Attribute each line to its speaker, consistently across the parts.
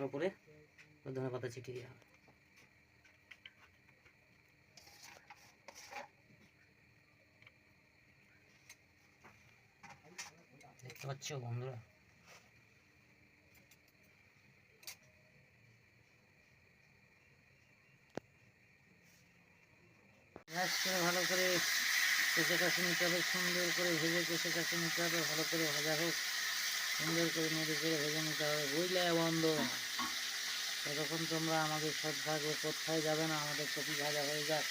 Speaker 1: তার উপরে ধনে পাতা ছিটিয়ে দেওয়া হবে দেখতে পাচ্ছ বন্ধুরা? ভালো করে কষে কাশে নিতে হবে সুন্দর করে ভেজে কষে কাশে নিতে হবে ভালো করে ভাজা হোক, সুন্দর করে নেড়ে করে ভেজে নিতে হবে, বুঝলে বন্ধ? ততক্ষণ তোমরা আমাদের থাকবে কোথায় যাবে না? আমাদের কপি ভাজা হয়ে যাক।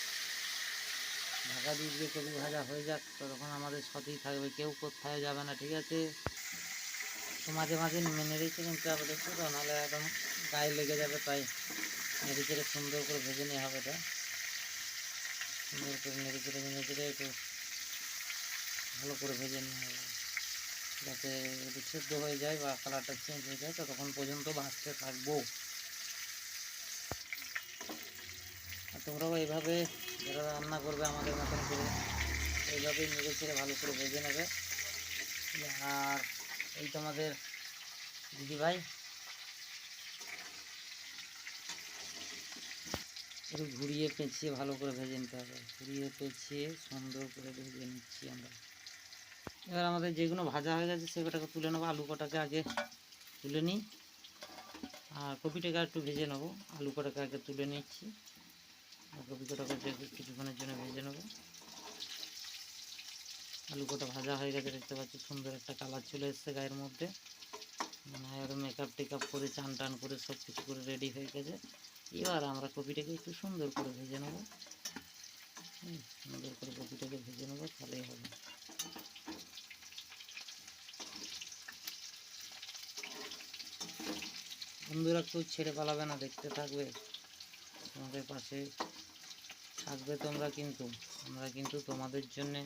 Speaker 1: ঢাকা দিয়ে দিয়ে কপি ভাজা হয়ে যাক, ততক্ষণ আমাদের সাথেই থাকবে। কেউ কোথায় যাবে না, ঠিক আছে? মাঝে মাঝে নেমে নেড়েছে কিন্তু দেখছ তো নাহলে একদম গায়ে লেগে যাবে তাই। নেড়ে চেড়ে সুন্দর করে ভেজে নেওয়া হবে এটা। সুন্দর করে নেড়ে চেড়ে নেড়ে চেড়ে একটু ভালো করে ভেজে নেওয়া হবে। যাতে একটু সেদ্ধ হয়ে যায় বা কালারটা চেঞ্জ হয়ে যায়, ততক্ষণ পর্যন্ত ভাজতে থাকব আর তোমরাও এইভাবে যারা রান্না করবে আমাদের মতন করে এইভাবেই নেড়ে চেড়ে ভালো করে ভেজে নেবে। আর এই তোমাদের দিদিভাই? একটু ঘুরিয়ে পেঁচিয়ে ভালো করে ভেজে নিতে হবে। ঘুরিয়ে পেঁচিয়ে সুন্দর করে ভেজে নিচ্ছি আমরা। এবার আমাদের যেগুলো ভাজা হয়ে গেছে সেগুলোটাকে তুলে নেব। আলু কটাকে আগে তুলে নিই। আর কপিটাকে একটু ভেজে নেব। আলু কটাকে আগে তুলে নিচ্ছি। আর কপি কটাকে যে- কিছুক্ষণের জন্য ভেজে নেব। আলু কটা ভাজা হয়ে গেছে, দেখতে পাচ্ছি, সুন্দর একটা কালার চলে এসছে গায়ের মধ্যে। মানে আর মেকআপ টেকআপ করে, চান টান করে সব কিছু করে রেডি হয়ে গেছে। এবার আমরা কপিটাকে একটু সুন্দর করে ভেজে নেব। সুন্দর করে কপিটাকে ভেজে নেব, তাহলেই হবে। বন্ধুরা কেউ ছেড়ে পালাবে না, দেখতে থাকবে। তোমাদের পাশে থাকবে তোমরা কিন্তু। আমরা কিন্তু তোমাদের জন্যে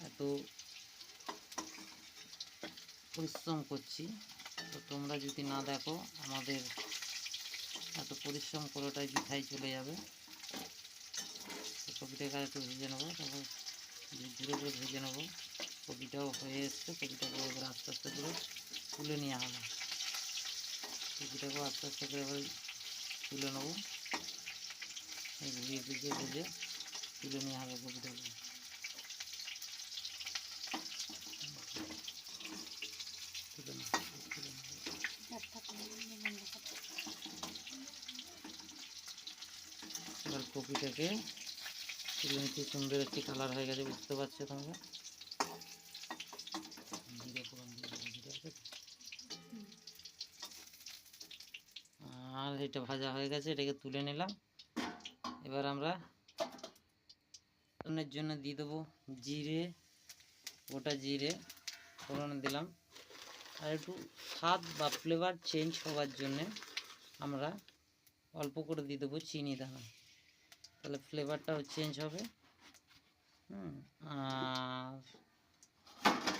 Speaker 1: এত পরিশ্রম করছি। তো তোমরা যদি না দেখো, আমাদের এত পরিশ্রম করাটাই বৃথায় চলে যাবে। কপিটাকে একটু ভেজে নেব, তারপর ধীরে ভেজে নেব। কপিটাও হয়ে এসছে কপিটাকে এবার আস্তে আস্তে করে তুলে নেওয়া হবে কপিটাকেও আস্তে আস্তে করে এবার তুলে নেব। এই ঘুরিয়ে ফিরিয়ে ভেজে তুলে নিয়ে হবে কপিটাকে তুলে কপিটাকে তুলে নিচ্ছি, সুন্দর একটি কালার হয়ে গেছে, বুঝতে পারছ তোমরা জিরে ফোড়ন দিয়ে দেবো, জিরে আছে তো? আর এটা ভাজা হয়ে গেছে, এটাকে তুলে নিলাম। এবার আমরা ফোড়নের জন্য দিয়ে দেবো জিরে, গোটা জিরে ফোড়নে দিলাম। আর একটু স্বাদ বা ফ্লেভার চেঞ্জ হওয়ার জন্যে আমরা অল্প করে দিয়ে দেবো চিনি দানা। তাহলে ফ্লেভারটাও চেঞ্জ হবে। হুম, আর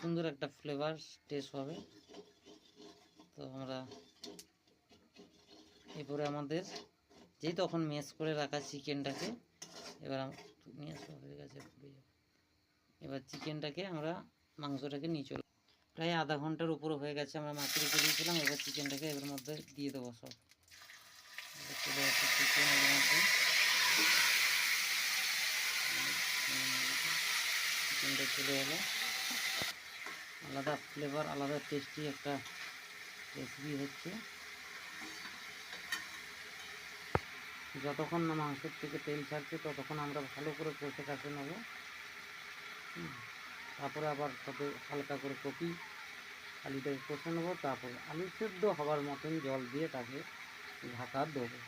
Speaker 1: সুন্দর একটা ফ্লেভার টেস্ট হবে। তো আমরা এরপরে আমাদের যে তখন মেস করে রাখা চিকেনটাকে, এবার নিয়ে আসা গেছে পুড়ে যাবে এবার চিকেনটাকে আমরা মাংসটাকে নিয়ে প্রায় আধা ঘণ্টার উপরে হয়ে গেছে, আমরা মাছ রেখে দিয়েছিলাম এবার চিকেনটাকে এবার মধ্যে দিয়ে দেবো সব। চলে চিকেন এর চিকেনটা চলে এলো। আলাদা ফ্লেভার আলাদা টেস্টি একটা রেসিপি হচ্ছে। যতক্ষণ না মাংসের থেকে তেল ছাড়ছে, ততক্ষণ আমরা ভালো করে কষে কাষে নেব। তারপরে আবার সাথে হালকা করে কপি আলুটাকে কষে নেব। তারপরে আলু সেদ্ধ হওয়ার মতন জল দিয়ে তাকে ঢাকা দেবো।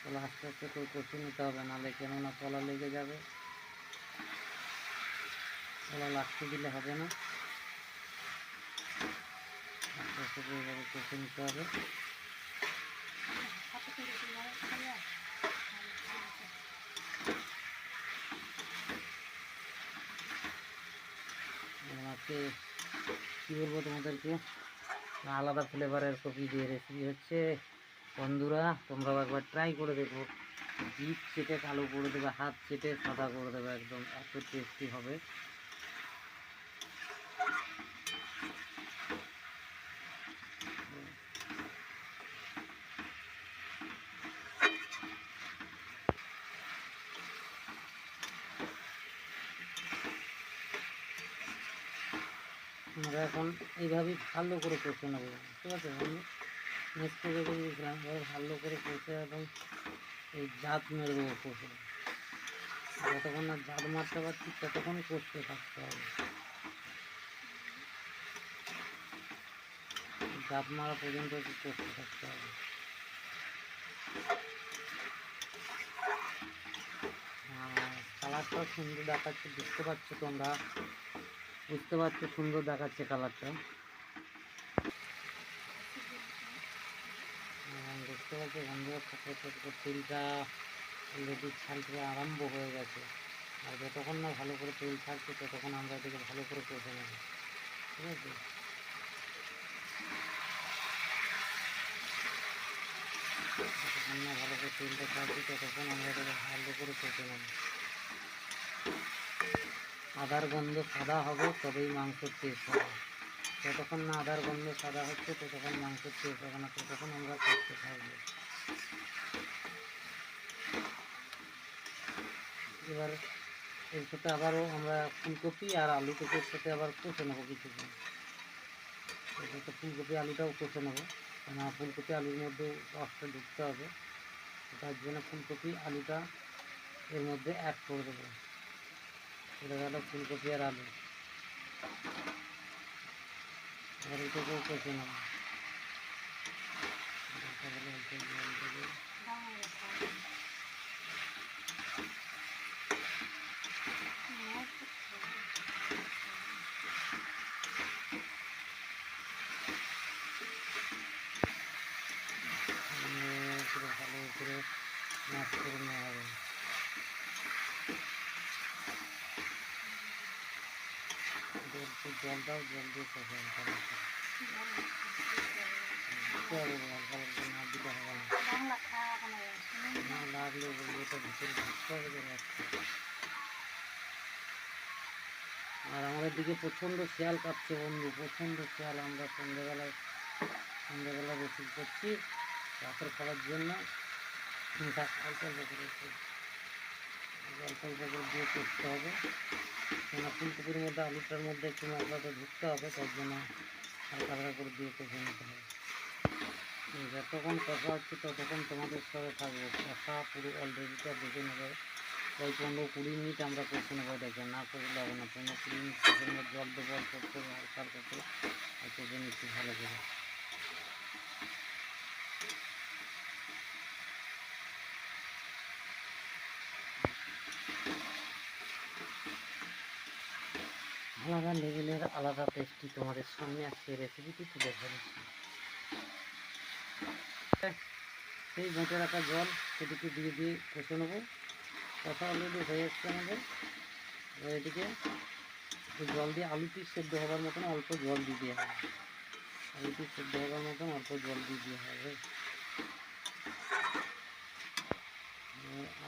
Speaker 1: তাহলে আস্তে আস্তে করে কষে নিতে হবে, নাহলে কেননা কলা লেগে যাবে। তলা লাগতে দিলে হবে না। আস্তে আস্তে করে কষে নিতে হবে। কী বলব তোমাদেরকে? আলাদা ফ্লেভারের কপি দিয়ে রেসিপি হচ্ছে। বন্ধুরা, তোমরাও একবার ট্রাই করে দেখো। জিপ চেটে কালো করে দেবে, হাত চেটে সাদা করে দেবে, একদম এত টেস্টি হবে আমরা এখন এইভাবেই ভালো করে কষে নেব ঠিক আছে, আমি নেক্সট করে দিয়েছিলাম এবার ভালো করে কষে এবং এই জাত মেরে দেবো কষে যতক্ষণ না জাত মারতে পারছি ততক্ষণ কষতে থাকতে হবে। জাত মারা পর্যন্ত কষতে থাকতে হবে। কালারটা সুন্দর দেখাচ্ছে বুঝতে পারছ তোমরা? বুঝতে পারছ সুন্দর দেখাচ্ছে কালারটা পাচ্ছি বন্ধুরা ছোটো ছোটো তেলটা অলরেডি ছালতে আরম্ভ হয়ে গেছে। আর যতক্ষণ না ভালো করে তেল ছাড়ছে, ততক্ষণ আমরা এটাকে ভালো করে কষে নেব। ঠিক আছে? যতক্ষণ না ভালো করে তেলটা ছাড়ছে, ততক্ষণ আমরা এটাকে ভালো করে কষে নেব। আদার গন্ধ সাদা হবে, তবেই মাংসের টেস্ট হবে। যতক্ষণ না আদার গন্ধ সাদা হচ্ছে, ততক্ষণ মাংসের টেস্ট হবে না, ততক্ষণ আমরা করতে থাকব। এবার এর সাথে আবারও আমরা ফুলকপি আর আলু কেটের সাথে আবার কষে নেব সাথে ফুলকপি, আলুটাও কষে নেব। কেন ফুলকপি, আলুর মধ্যে রসটা ঢুকতে হবে। তার জন্য ফুলকপি, আলুটা এর মধ্যে অ্যাড করে দেবো। এটা গেল ফুলকপি আর আলু। এবার এটাকেও কষে নেব তারপরে অল্প জল দেবো। ভালো করে ভালো করে ম্যাশ করে নেওয়া হবে এটা একটু জল দাও জল দিয়ে হালকা না লাগলে বলব ভিতরে হবে আর আমাদের দিকে প্রচণ্ড শিয়াল কাটছে বন্ধু প্রচণ্ড শিয়াল। আমরা সন্ধ্যেবেলায় সন্ধ্যেবেলা রেসিভ করছি রাতের খাওয়ার জন্য। অল্প অল্প করে একটু অল্প অল্প করে দিয়ে করতে হবে। কেন ফুলকপির মধ্যে আলুটার মধ্যে একটু মশলাটা ঢুকতে হবে, তার জন্য হালকা হালকা করে দিয়ে কষে নিতে হবে। যতক্ষণ কষা হচ্ছে ততক্ষণ তোমাদের সাথে থাকব। কষা পুরো অলরেডিটা দেখে নেবে। ওই পনেরো কুড়ি মিনিট আমরা কষে নেব দেখে না করলে হবে না। পনেরো কুড়ি মিনিট কষে নেব জল দেবো অল্প করে, হালকা হালকা করে, আর কষে নিচ্ছি ভালো করে আলাদা লেভেলের আলাদা টেস্টি তোমাদের সামনে আজকে রেসিপিটি তুলে ধরেছি। সেই বেঁচে রাখা জল সেটিকে দিয়ে দিয়ে কষে নেব। কষা অলরেডি হয়ে এসছে আমাদের। এবার এটিকে জল দিয়ে আলুটি সেদ্ধ হওয়ার মতন অল্প জল দিয়ে দেওয়া হবে। আলুটি সেদ্ধ হওয়ার মতন অল্প জল দিয়ে দেওয়া হবে।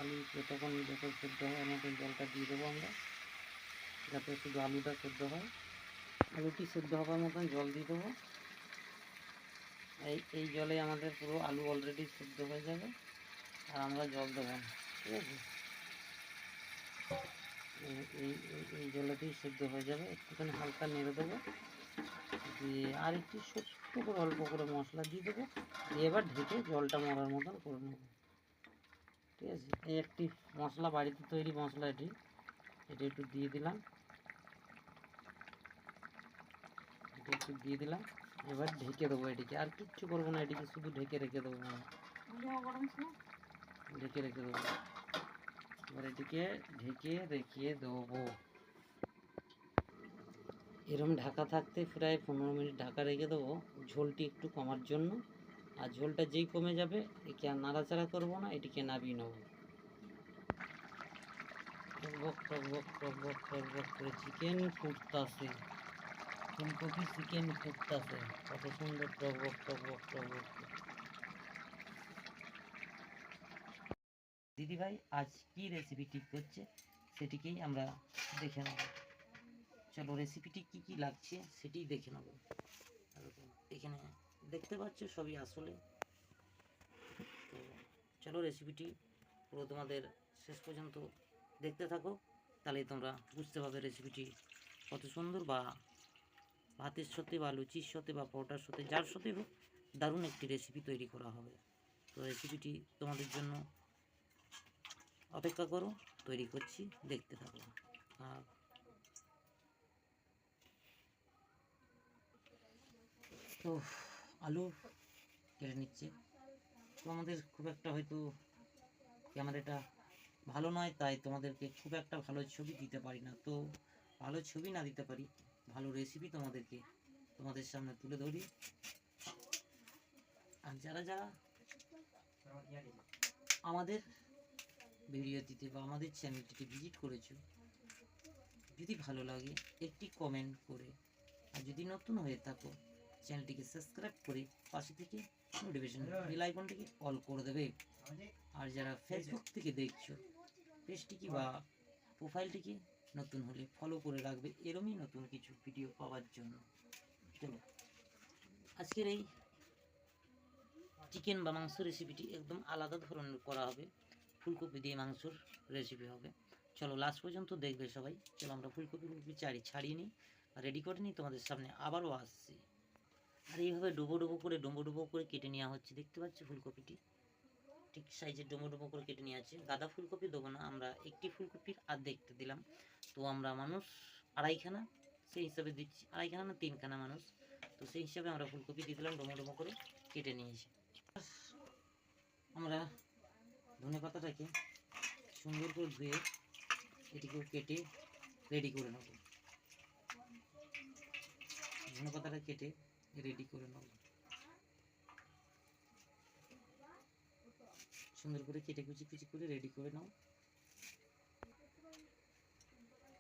Speaker 1: আলু যতক্ষণ যত সেদ্ধ হওয়ার মতন জলটা দিয়ে দেবো আমরা, যাতে শুধু আলুটা সেদ্ধ হয়। আলুটি সেদ্ধ হওয়ার মতন জল দিয়ে দেবো। এই এই জলে আমাদের পুরো আলু অলরেডি সেদ্ধ হয়ে যাবে। আর আমরা জল দেবো না, ঠিক আছে? এই এই, এই- এই জলেতেই সেদ্ধ হয়ে যাবে। একটুখানি হালকা নেড়ে দেবো। দিয়ে আর একটু ছোট্ট করে অল্প করে মশলা দিয়ে দেবো। দিয়ে এবার ঢেকে জলটা মরার মতন করে নেব। ঠিক আছে? এই একটি মশলা, বাড়িতে তৈরি মশলা এটি। এটা একটু দিয়ে দিলাম এটা একটু দিয়ে দিলাম। এবার ঢেকে দেবো এটিকে। আর কিচ্ছু করব না এটিকে শুধু ঢেকে রেখে দেবো ঢেকে রেখে দেবো। এবার এটিকে ঢেকে রেখে দেবো। এরম ঢাকা থাকতে প্রায় পনেরো মিনিট ঢাকা রেখে দেবো। ঝোলটি একটু কমার জন্য। আর ঝোলটা যেই কমে যাবে একে আর নাড়াচাড়া করব না এটিকে নাবিয়ে নেব। টকবক টকবক টকবক টকবক করে চিকেন ফুটতাছে। ফুলকপি চিকেন ফুটতাছে কত সুন্দর টকবক টকবক টকবক দিদি ভাই আজ কি রেসিপি ঠিক করছে সেটিকেই আমরা দেখে নেব। চলো রেসিপিটি কি কি লাগছে সেটি দেখে নেব। এখানে দেখতে পাচ্ছ সবই আসলে। তো চলো রেসিপিটি পুরো তোমাদের শেষ পর্যন্ত দেখতে থাকো, তাহলে তোমরা বুঝতে পারবে রেসিপিটি কত সুন্দর বা ভাতের সাথে বা লুচির সাথে বা পরোটার সাথে, যার সাথে হোক, দারুণ একটি রেসিপি তৈরি করা হবে। তো রেসিপিটি তোমাদের জন্য অপেক্ষা করো, তৈরি করছি, দেখতে থাকো। আর তো আলু কেটে নিচ্ছে। তো আমাদের খুব একটা হয়তো ক্যামেরাটা ভালো নয়, তাই তোমাদেরকে খুব একটা ভালো ছবি দিতে পারি না। তো ভালো ছবি না দিতে পারি ভালো রেসিপি তোমাদেরকে তোমাদের সামনে তুলে ধরি। আর যারা যারা আমাদের ভিডিওটিতে বা আমাদের চ্যানেলটিতে ভিজিট করেছ, যদি ভালো লাগে একটি কমেন্ট করে, আর যদি নতুন হয়ে থাকো চ্যানেলটিকে সাবস্ক্রাইব করে পাশে থেকে নোটিফিকেশন বেল আইকনটিকে অল করে দেবে। আর যারা ফেসবুক থেকে দেখছ পেজটিকে বা প্রোফাইলটিকে নতুন হলে ফলো করে রাখবে। এরমই নতুন কিছু ভিডিও পাওয়ার জন্য। চলো। আজকের এই চিকেন বা মাংস রেসিপিটি একদম আলাদা ধরনের করা হবে। ফুলকপি দিয়ে মাংসর রেসিপি হবে। চলো লাস্ট পর্যন্ত দেখবে সবাই। চলো, আমরা ফুলকপি ফুলকপি চারি, ছাড়িয়ে নিই। রেডি করে নিই, তোমাদের সামনে আবারও আসছি। আর এইভাবে ডুবো ডুবো করে, ডুবো ডুবো করে কেটে নেওয়া হচ্ছে। দেখতে পাচ্ছ ফুলকপিটি? ঠিক সাইজের ডুবো ডুবো করে কেটে নিয়ে আছে। গাদা ফুলকপি দেবো না, আমরা একটি ফুলকপির আর্ধেকটা দিলাম। তো আমরা মানুষ আড়াইখানা, সেই হিসাবে দিচ্ছি। আড়াইখানা না তিনখানা মানুষ। তো সেই হিসাবে আমরা ফুলকপি দিয়ে দিলাম, ডুমো ডুমো করে কেটে নিয়েছি আমরা ধনে পাতাটাকে সুন্দর করে ধুয়ে এটিকেও কেটে রেডি করে নেব। ধনে পাতাটা কেটে রেডি করে নেব। সুন্দর করে কেটে কুচি কুচি করে রেডি করে নাও।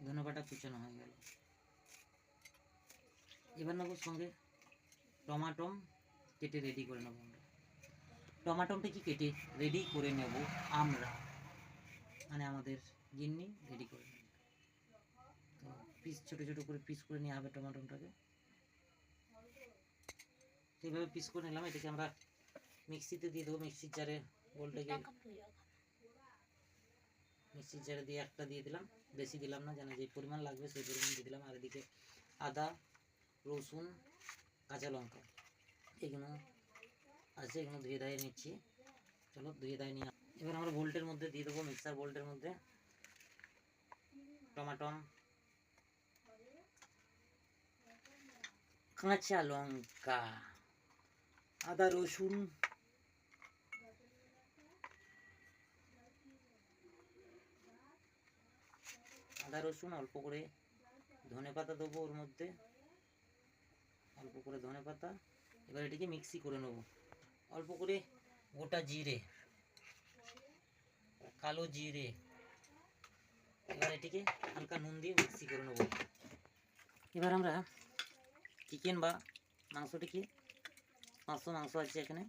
Speaker 1: ধনেপাতা কুচানো হয়ে গেল। এবার নেব সঙ্গে টমাটম কেটে রেডি করে নেব আমরা। টমাটমটা কি কেটে রেডি করে নেব আমরা? মানে আমাদের গিন্নি রেডি করে নেবে। তো পিস ছোটো ছোটো করে পিস করে নেওয়া হবে টমাটমটাকে। এইভাবে পিস করে নিলাম। এটাকে আমরা মিক্সিতে দিয়ে দেবো। মিক্সির জারে গোলটাকে মিক্সির জারে দিয়ে একটা দিয়ে দিলাম বেশি দিলাম না যেন যে পরিমাণ লাগবে সেই পরিমাণ দিয়ে দিলাম। আর এদিকে আদা রসুন কাঁচা লঙ্কা এগুলো আছে এগুলো ধুয়ে ধায়ে নিচ্ছি। চলো ধুয়ে ধায়ে নিয়ে এবার আমরা বোল্টের মধ্যে দিয়ে দেবো মিক্সার বোল্টের মধ্যে। টমাটম কাঁচা লঙ্কা আদা রসুন আদা, রসুন অল্প করে ধনে পাতা দেবো ওর মধ্যে। অল্প করে ধনে পাতা। এবার এটিকে মিক্সি করে নেব। অল্প করে গোটা জিরে, কালো জিরে। এবার এটিকে হালকা নুন দিয়ে মিক্সি করে নেব। এবার আমরা চিকেন বা মাংসটিকে পাঁচশো মাংস আছে এখানে।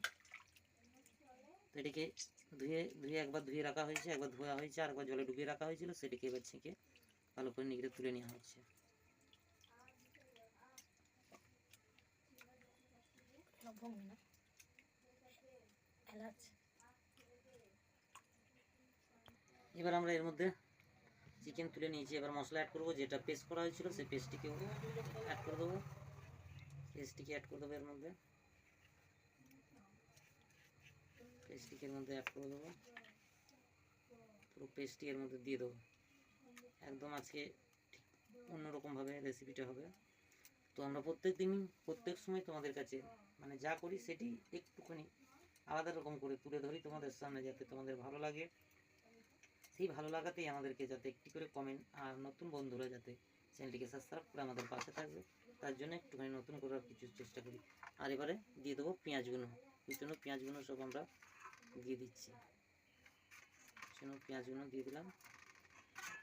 Speaker 1: তো এটিকে ধুয়ে ধুয়ে একবার ধুয়ে রাখা হয়েছে, একবার ধোয়া হয়েছে আর একবার জলে ডুবিয়ে রাখা হয়েছিল, সেটিকে এবার ছেঁকে ভালো করে নিগড়ে তুলে নেওয়া হচ্ছে। এবার আমরা এর মধ্যে চিকেন তুলে নিয়েছি। এবার মশলা অ্যাড করব। যেটা পেস্ট করা হয়েছিল, সেই পেস্টটিকেও অ্যাড করে দেবো। পেস্টটিকে অ্যাড করে দেবো এর মধ্যে। পেস্টটিকে এর মধ্যে অ্যাড করে দেবো। পুরো পেস্টটি এর মধ্যে দিয়ে দেবো। একদম আজকে ঠিক অন্যরকমভাবে রেসিপিটা হবে। তো আমরা প্রত্যেক দিনই, প্রত্যেক সময় তোমাদের কাছে মানে যা করি সেটি একটুখানি আলাদা রকম করে তুলে ধরি তোমাদের সামনে যাতে তোমাদের ভালো লাগে। সেই ভালো লাগাতেই আমাদেরকে যাতে একটি করে কমেন্ট আর নতুন বন্ধুরা যাতে চ্যানেলটিকে সাবস্ক্রাইব করে আমাদের পাশে থাকবে। তার জন্য একটুখানি নতুন করার কিছু চেষ্টা করি। আর এবারে দিয়ে দেবো পেঁয়াজগুলো কুচনো পেঁয়াজগুলো সব আমরা দিয়ে দিচ্ছি। কুচনো পেঁয়াজগুলো দিয়ে দিলাম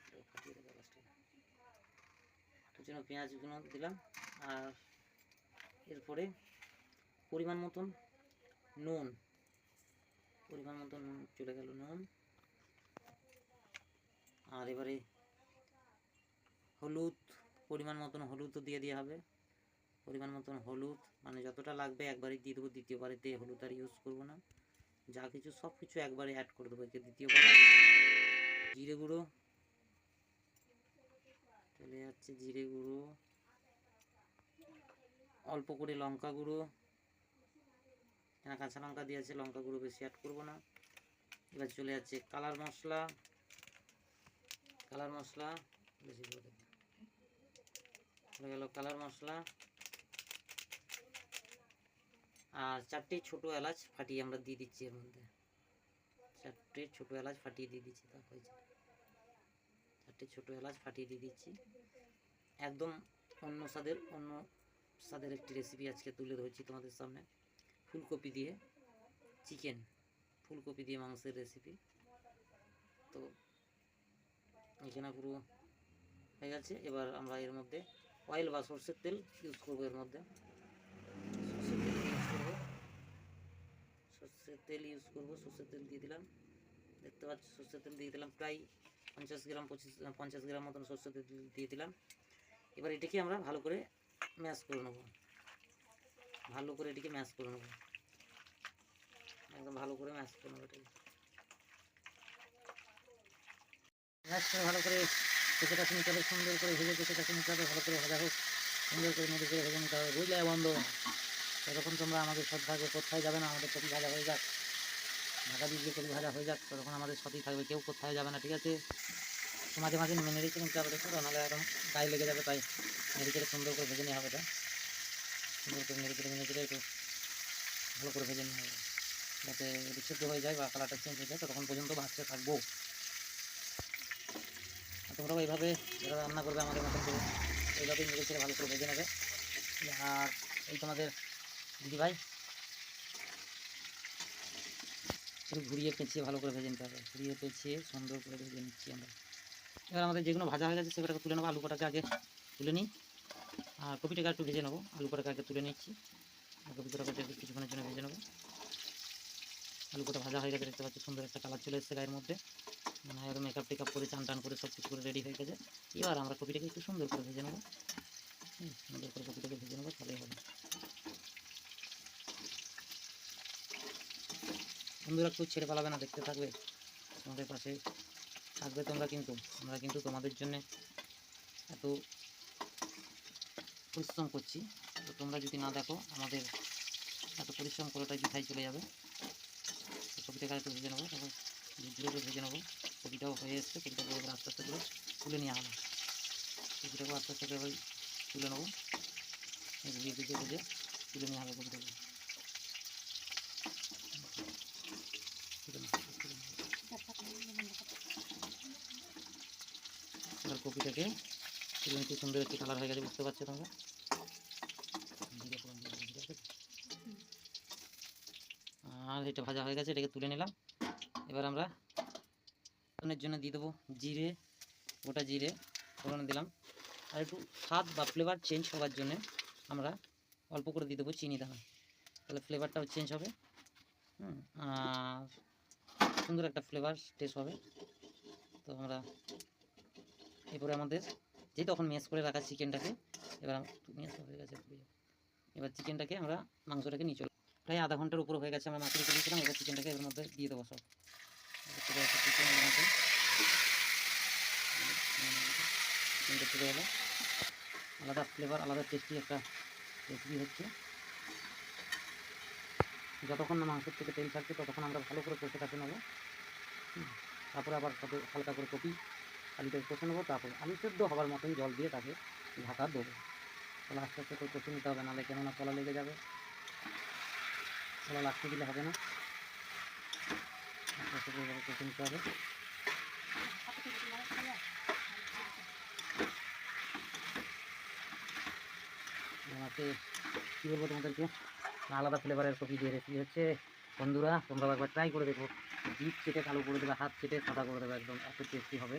Speaker 1: এটাও ফাটিয়ে দেবো গাছটা কুচনো পেঁয়াজগুলো দিলাম। আর এরপরে পরিমাণ মতন নুন। পরিমাণ মতন নুন চলে গেল নুন। আর এবারে হলুদ, পরিমাণ মতন হলুদও দিয়ে দেওয়া হবে। পরিমাণ মতন হলুদ মানে যতটা লাগবে একবারই দিয়ে দেবো, দ্বিতীয়বারেতে হলুদ আর ইউজ করব না। যা কিছু সব কিছু একবারে অ্যাড করে দেবো দ্বিতীয়বার জিরে গুঁড়ো চলে যাচ্ছে জিরে গুঁড়ো, অল্প করে লঙ্কা গুঁড়ো। এখানে কাঁচা লঙ্কা দিয়েছে লঙ্কা গুঁড়ো বেশি অ্যাড করব না। এবার চলে যাচ্ছে কালার মশলা। কালার মশলা বেশি করে চলে গেল কালার মশলা। আর চারটে ছোট এলাচ ফাটিয়ে আমরা দিয়ে দিচ্ছি এর মধ্যে। চারটে ছোট এলাচ ফাটিয়ে দিয়ে দিচ্ছি তা হয়েছে চারটে ছোট এলাচ ফাটিয়ে দিয়ে দিচ্ছি। একদম অন্য স্বাদের অন্য স্বাদের একটি রেসিপি আজকে তুলে ধরছি তোমাদের সামনে। ফুলকপি দিয়ে চিকেন ফুলকপি দিয়ে মাংসের রেসিপি তো এখানে পুরো হয়ে গেছে। এবার আমরা এর মধ্যে অয়েল বা সর্ষের তেল ইউজ করব এর মধ্যে। সর্ষের তেল ইউজ করব। সর্ষের তেল ইউজ করব। সর্ষের তেল দিয়ে দিলাম। দেখতে পাচ্ছ, সর্ষের তেল দিয়ে দিলাম প্রায় পঞ্চাশ গ্রাম, পঁচিশ পঞ্চাশ গ্রাম মতন তেল দিয়ে দিলাম। এবার এটাকে আমরা ভালো করে ম্যাশ করে নেব। ভালো করে এটিকে ম্যাশ করে নেব। একদম ভালো করে ম্যাশ করে নেব এটাকে। ম্যাশ করে ভালো করে কচুটাকে নিতে হবে সুন্দর করে ভেজে কচুটাকে নিতে হবে ভালো করে ভাজা হোক। সুন্দর করে নেড়ে করে ভেজে নিতে হবে। বুঝলে বন্ধু? ততক্ষণ তোমরা আমাদের সাথে থাকবে কোথায় যাবে না, আমাদের কপি ভাজা হয়ে যাক। ঢাকা দিয়ে দিয়ে ভাজা হয়ে যাক তখন আমাদের সাথেই থাকবে, কেউ কোথায় যাবে না, ঠিক আছে? মাঝে মাঝে নেড়ে চেড়ে নিতে হবে, দেখো, নাহলে একদম গায়ে লেগে যাবে, তাই। নেড়ে চেড়ে সুন্দর করে ভেজে নেওয়া হবে এটা। সুন্দর করে নেড়ে চেড়ে নেড়ে চেড়ে একটু ভালো করে ভেজে নেওয়া হবে। যাতে সেদ্ধ হয়ে যায় বা কালারটা চেঞ্জ হয়ে যায় ততক্ষণ পর্যন্ত ভাজতে থাকব। তোমরাও এইভাবে যারা রান্না করবে আমাদের মতন করে, এইভাবেই নেড়ে চেড়ে ভালো করে ভেজে নেবে। আর এই তোমাদের দিদিভাই একটু ঘুরিয়ে পেঁচিয়ে ভালো করে ভেজে নিতে হবে। ঘুরিয়ে পেঁচিয়ে সুন্দর করে ভেজে নিচ্ছি আমরা। এবার আমাদের যেগুলো ভাজা হয়ে গেছে সেগুলোকে তুলে নেব। আলু কটাকে আগে তুলে নিই। আর কপিটাকে একটু ভেজে নেব। আলু কটাকে আগে তুলে নিচ্ছি। আর কপি কটাকে কিছুক্ষণের জন্য ভেজে নেব। আলু কটা ভাজা হয়ে গেছে, দেখতে পাচ্ছি সুন্দর একটা কালার চলে এসেছে গায়ের মধ্যে। মানে এবার মেকআপ টেকআপ করে, চান টান করে সব কিছু করে রেডি হয়ে গেছে। এবার আমরা কপিটাকে একটু সুন্দর করে ভেজে নেব। সুন্দর করে কপিটাকে ভেজে নেব, তাহলেই হবে। বন্ধুরা একটু ছেড়ে পালাবে না, দেখতে থাকবে। তোমাদের পাশে থাকবে তোমরা কিন্তু। আমরা কিন্তু তোমাদের জন্য এত পরিশ্রম করছি। তো তোমরা যদি না দেখো, আমাদের এত পরিশ্রম করাটা বৃথায় চলে যাবে। তো কপিটাকে একটু ভেজে নেব, তারপর ভেজে নেব। কপিটাও হয়ে এসছে কপিটাকে আস্তে আস্তে করে তুলে নেওয়া হবে কপিটাকেও আস্তে আস্তে করে তুলে নেব। ভেজে ভেজে তুলে নেওয়া হবে কপিটাকে তুলে নেব, তুলে নেব। কপিটাকে তুলে নিতে সুন্দর একটি কালার হয়ে গেছে, বুঝতে পারছ তোমরা? আর এটা ভাজা হয়ে গেছে, এটাকে তুলে নিলাম। এবার আমরা ফোড়নের জন্য দিয়ে দেবো জিরে, গোটা জিরে, ফোড়ন দিলাম। আর একটু স্বাদ বা ফ্লেভার চেঞ্জ হওয়ার জন্য আমরা অল্প করে দিয়ে দেবো চিনি দানা। তাহলে ফ্লেভারটাও চেঞ্জ হবে। হুম, আর সুন্দর একটা ফ্লেভার টেস্ট হবে। তো আমরা এরপরে আমাদের যেই তখন মেস করে রাখা চিকেনটাকে এবার মেস হয়ে গেছে এবার চিকেনটাকে আমরা মাংসটাকে নিয়ে চলে প্রায় আধা ঘণ্টার উপর হয়ে গেছে আমরা রেখে দিয়েছিলাম, এবার চিকেনটাকে এর মধ্যে দিয়ে দেবো সব। চিকেন চিকেনটা চলে গেলো আলাদা ফ্লেভার আলাদা টেস্টি একটা রেসিপি হচ্ছে। যতক্ষণ না মাংসের থেকে তেল থাকছে ততক্ষণ আমরা ভালো করে কষে কাছে নেব। তারপরে আবার হালকা করে কপি। আলুটাকে কষে নেব, তারপর আলু সেদ্ধ হওয়ার মতন জল দিয়ে তাকে ঢাকা দেবো। তাহলে আস্তে আস্তে করে কষে নিতে হবে, নাহলে কেননা কলা লেগে যাবে। কলা লাগতে দিলে হবে না। আস্তে আস্তে কষে নিতে হবে। আমাকে কী বলব তোমাদেরকে? আলাদা ফ্লেভারের কপি দিয়ে রেসিপি হচ্ছে। বন্ধুরা, তোমরা একবার ট্রাই করে দেখো। জিপ চেটে কালো করে দেবে, হাত চেটে সাদা করে দেবে, একদম এত টেস্টি হবে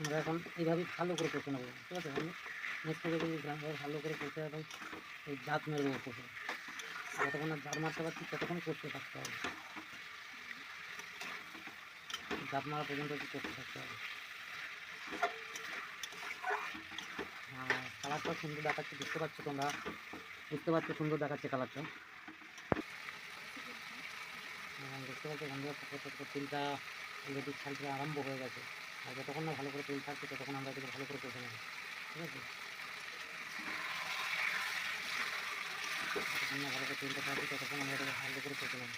Speaker 1: আমরা এখন এইভাবে ভালো করে কষে নেব, ঠিক আছে? আমি নেক্সট গ্রামভাবে ভালো করে কষে এবং এই জাত মেরে দেবো যতক্ষণ জাত মারতে পারছি, ততক্ষণ করতে থাকতে হবে। জাত মারা পর্যন্ত করতে থাকতে হবে। আর কালারটা সুন্দর দেখাচ্ছে বুঝতে পারছ তোমরা? বুঝতে পারছ, সুন্দর দেখাচ্ছে কালারটা? দেখতে পাচ্ছি ছোটো অলরেডি আরম্ভ হয়ে গেছে। আর যতক্ষণ না ভালো করে তেল ছাড়ছে, ততক্ষণ আমরা এটাকে ভালো করে কষে নেব। ঠিক আছে? যতক্ষণ না ভালো করে তেলটা ছাড়ছে, ততক্ষণ আমরা এটাকে ভালো করে কষে নেব।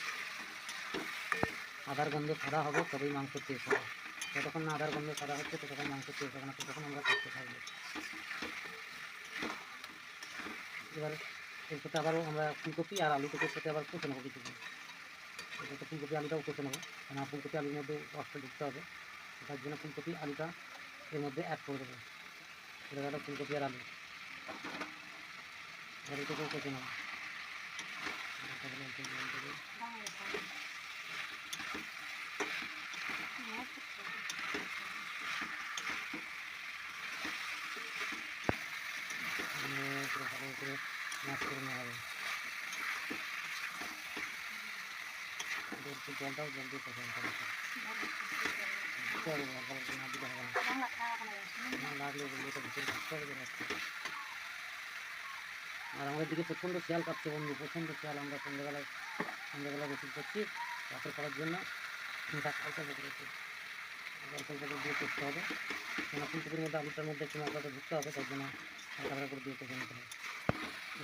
Speaker 1: আধার গন্ধ সাদা হবে, তবেই মাংস টেস্ট হবে। যতক্ষণ না আধার গন্ধ সাদা হচ্ছে, ততক্ষণ মাংস টেস্ট হবে না, ততক্ষণ আমরা করতে থাকব। এবার এর সাথে আবারও আমরা ফুলকপি আর আলু থেকে সাথে আবার কষে নেব কিছুদিন ফুলকপি আলুটাও কষে নেব। কারণ ফুলকপি আলুর মধ্যে রসটা ঢুকতে হবে তার জন্য ফুলকপি আলুটা এর মধ্যে অ্যাড করে দেবো। এটা গেল ফুলকপি আর আলু এবার এটাকেও কষে নেব নিয়ে পুরো ভালো করে মাছ করে নেওয়া হবে এবার একটু জলটাও জল দিয়ে কষে নিতে হবে দিতে হবে না, ভালো করে না দিলে হবে না না লাগলে ওগুলোটা ভিতরে ঢুকতে হবে রাখতে আর আমাদের দিকে প্রচণ্ড শিয়াল কাটছে বন্ধু, প্রচণ্ড শিয়াল আমরা সন্ধ্যেবেলায় সন্ধ্যেবেলায় ওষুধ করছি রাতের করার জন্য। দিয়ে করতে হবে। আলুটার মধ্যে একটু ঢুকতে হবে, তার জন্য হালকা করে দিয়ে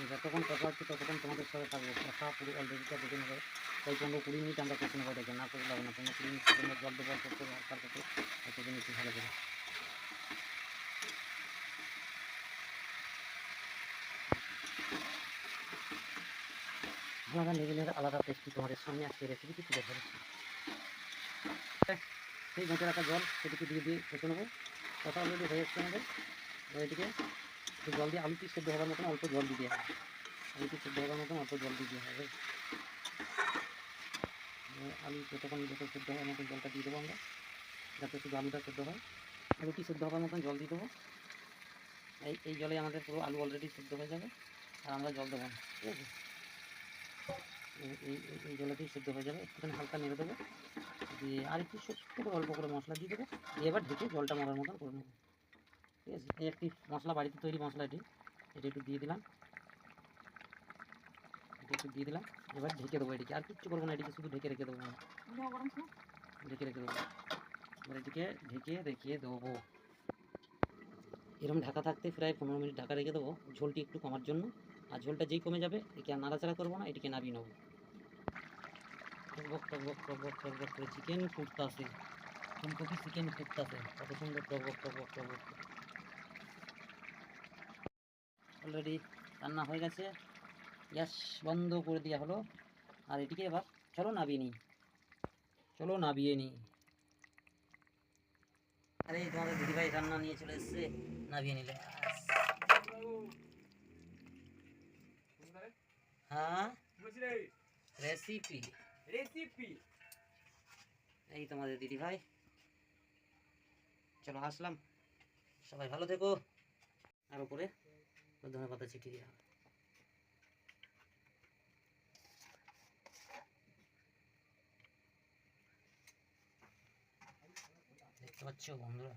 Speaker 1: যতক্ষণ কষা হচ্ছে ততক্ষণ তোমাদের সাথে থাকবে। কষা পুরো অলরেডিটা দেখে নেবে। তাই পনেরো কুড়ি মিনিট আমরা কষে নেব দেখে। না করলে হবে না। পনেরো কুড়ি মিনিট পর্যন্ত জল দেবো অল্প করে হালকা হালকা করে ততদিন একটু ভালো করে। আলাদা লেভেলের আলাদা টেস্টি তোমাদের সামনে আজকে রেসিপিটি তুলে ধরেছি। সেই ঘেঁটে রাখা জল, সেটিকে দিয়ে দিয়ে কষে নেব। কষা অলরেডি হয়ে এসছে আমাদের। এটিকে জল দিয়ে আলুটি সেদ্ধ হওয়ার মতন অল্প জল দিতে হবে। আলুটি সেদ্ধ হওয়ার মতন অল্প জল দিতে হবে। এবার আলু যতক্ষণ যত সেদ্ধ হওয়ার মতন জলটা দিয়ে দেবো আমরা। যাতে শুধু আলুটা সেদ্ধ হয়। আলুটি সেদ্ধ হওয়ার মতন? জল দিয়ে দেবো। এই এই জলে আমাদের পুরো আলু অলরেডি সেদ্ধ হয়ে যাবে। আর আমরা জল দেবো না। ঠিক আছে? এই- এই জলেতেই সেদ্ধ হয়ে যাবে। একটুখানি হালকা নেড়ে দেবো। দিয়ে আর একটু ছোট্ট অল্প করে মশলা দিয়ে দেবো। দিয়ে এবার ঢেকে জলটা মরার মতন করে নেব। ঠিক আছে? এই একটি মশলা, বাড়িতে তৈরি মশলা এটি। এটা একটু দিয়ে দিলাম। একটু দিয়ে দিলাম। এবার ঢেকে দেবো এটিকে। আর কিচ্ছু করব না, এটিকে শুধু ঢেকে রেখে দেবো। ঢেকে রেখে দেবো। এবার এটিকে ঢেকে রেখে দেবো। এরকম ঢাকা থাকতে প্রায় পনেরো মিনিট ঢাকা রেখে দেবো। ঝোলটি একটু কমার জন্য। আর ঝোলটা যেই কমে যাবে, একে আর নাড়াচাড়া করব না, এটিকে নেব। টকবক টকবক টকবক টকবক করে চিকেন ফুটতাছে। ফুলকপি চিকেন কত সুন্দর টকবক টকবক টকবক অলরেডি রান্না হয়ে গেছে। গ্যাস বন্ধ করে দেওয়া হলো। আর এটিকে এবার চলো নাবিয়ে নিই। চলো নাবিয়ে নিই। আরে এই তোমাদের দিদিভাই রান্না নিয়ে চলে এসছে। নাবিয়ে নিলে। হ্যাঁ? রেসিপি
Speaker 2: রেসিপি
Speaker 1: এই তোমাদের দিদি ভাই চলো আসলাম। সবাই ভালো থেকো। আর উপরে ধনে পাতা ছিটিয়ে দেওয়া হবে। দেখতে পাচ্ছ বন্ধুরা